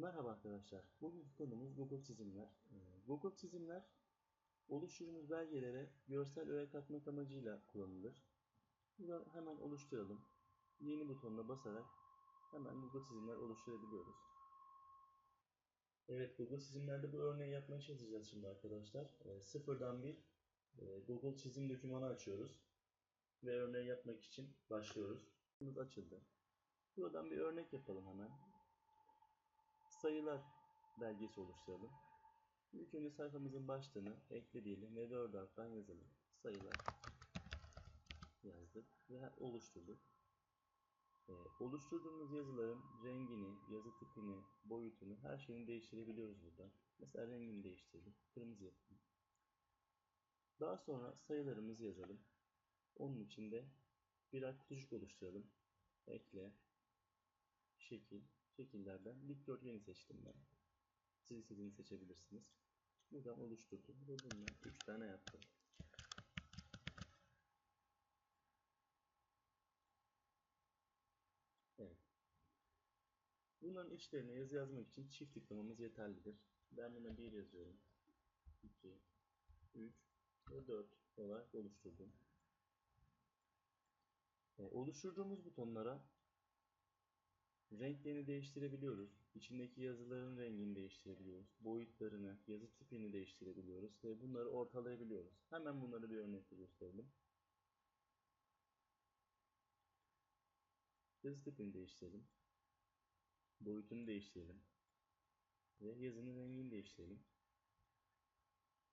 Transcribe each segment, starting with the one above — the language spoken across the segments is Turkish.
Merhaba arkadaşlar. Bugünkü konumuz Google çizimler. Ee, Google çizimler oluşturduğumuz belgelere görsel öğe katmak amacıyla kullanılır. Bunu hemen oluşturalım. Yeni butonuna basarak hemen Google çizimler oluşturabiliyoruz. Evet Google çizimlerde bu örneği yapmaya çalışacağız şimdi arkadaşlar. Ee, sıfırdan bir e, Google çizim dokümanı açıyoruz. Ve örneği yapmak için başlıyoruz. Açıldı. Buradan bir örnek yapalım hemen sayılar belgesi oluşturalım. İlk önce sayfamızın başlığını ekle diyelim ve Word harften yazalım. Sayılar yazdık ve oluşturduk. Ee, oluşturduğumuz yazıların rengini, yazı tipini, boyutunu, her şeyini değiştirebiliyoruz burada. Mesela rengini değiştirdik. Kırmızı yapalım. Daha sonra sayılarımızı yazalım. Onun için de birer kutucuk oluşturalım. Ekle, şekil, şekillerden dikdörtgeni seçtim ben. Siz istediğini seçebilirsiniz. Buradan oluşturdum ve bundan 3 tane yaptım. Evet. Bunların içlerine yazı yazmak için çift tıklamamız yeterlidir. Ben buna 1 yazıyorum. 2, 3 ve 4 olarak oluşturdum. E, oluşturduğumuz butonlara Renklerini değiştirebiliyoruz. İçindeki yazıların rengini değiştirebiliyoruz. Boyutlarını, yazı tipini değiştirebiliyoruz ve bunları ortalayabiliyoruz. Hemen bunları bir örnekle gösterelim. Yazı tipini değiştirelim. Boyutunu değiştirelim. Ve yazının rengini değiştirelim.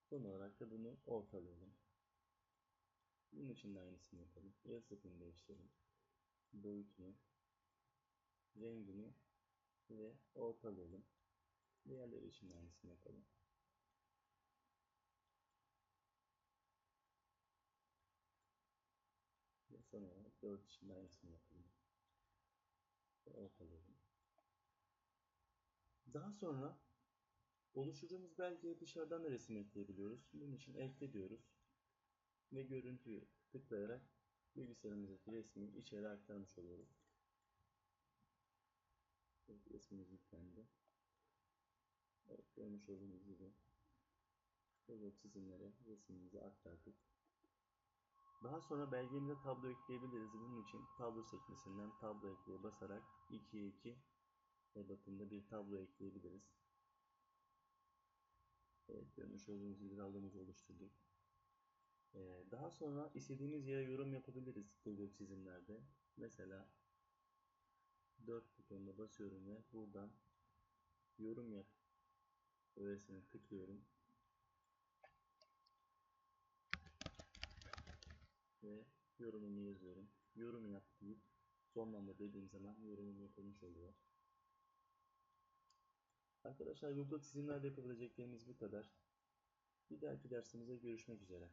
Son olarak da bunu ortalayalım. Bunun için de aynısını yapalım. Yazı tipini değiştirelim. Boyutunu, rengini ve ortalayalım. Diğerleri için aynısını yapalım. Ve son olarak 4 için aynısını yapalım. Ve ortalayalım. Daha sonra oluşturduğumuz belgeye dışarıdan da resim ekleyebiliyoruz. Bunun için ekle diyoruz. Ve görüntüyü tıklayarak bilgisayarımızdaki resmi içeri aktarmış oluyoruz. Evet, resmimiz yüklendi. Evet, görmüş olduğunuz gibi böyle çizimlere resmimizi aktardık. Daha sonra belgemize tablo ekleyebiliriz. Bunun için tablo sekmesinden tablo ekleye basarak 2'ye 2 ebatında bir tablo ekleyebiliriz. Evet, görmüş olduğunuz gibi tablomuzu oluşturduk. Ee, daha sonra istediğimiz yere yorum yapabiliriz Google çizimlerde. Mesela 4 butonuna basıyorum ve buradan yorum yap öğesine tıklıyorum. Ve yorumumu yazıyorum. Yorum yap deyip sonlama dediğim zaman yorumum yapılmış oluyor. Arkadaşlar Google çizimlerde yapabileceklerimiz bu kadar. Bir dahaki dersimizde görüşmek üzere.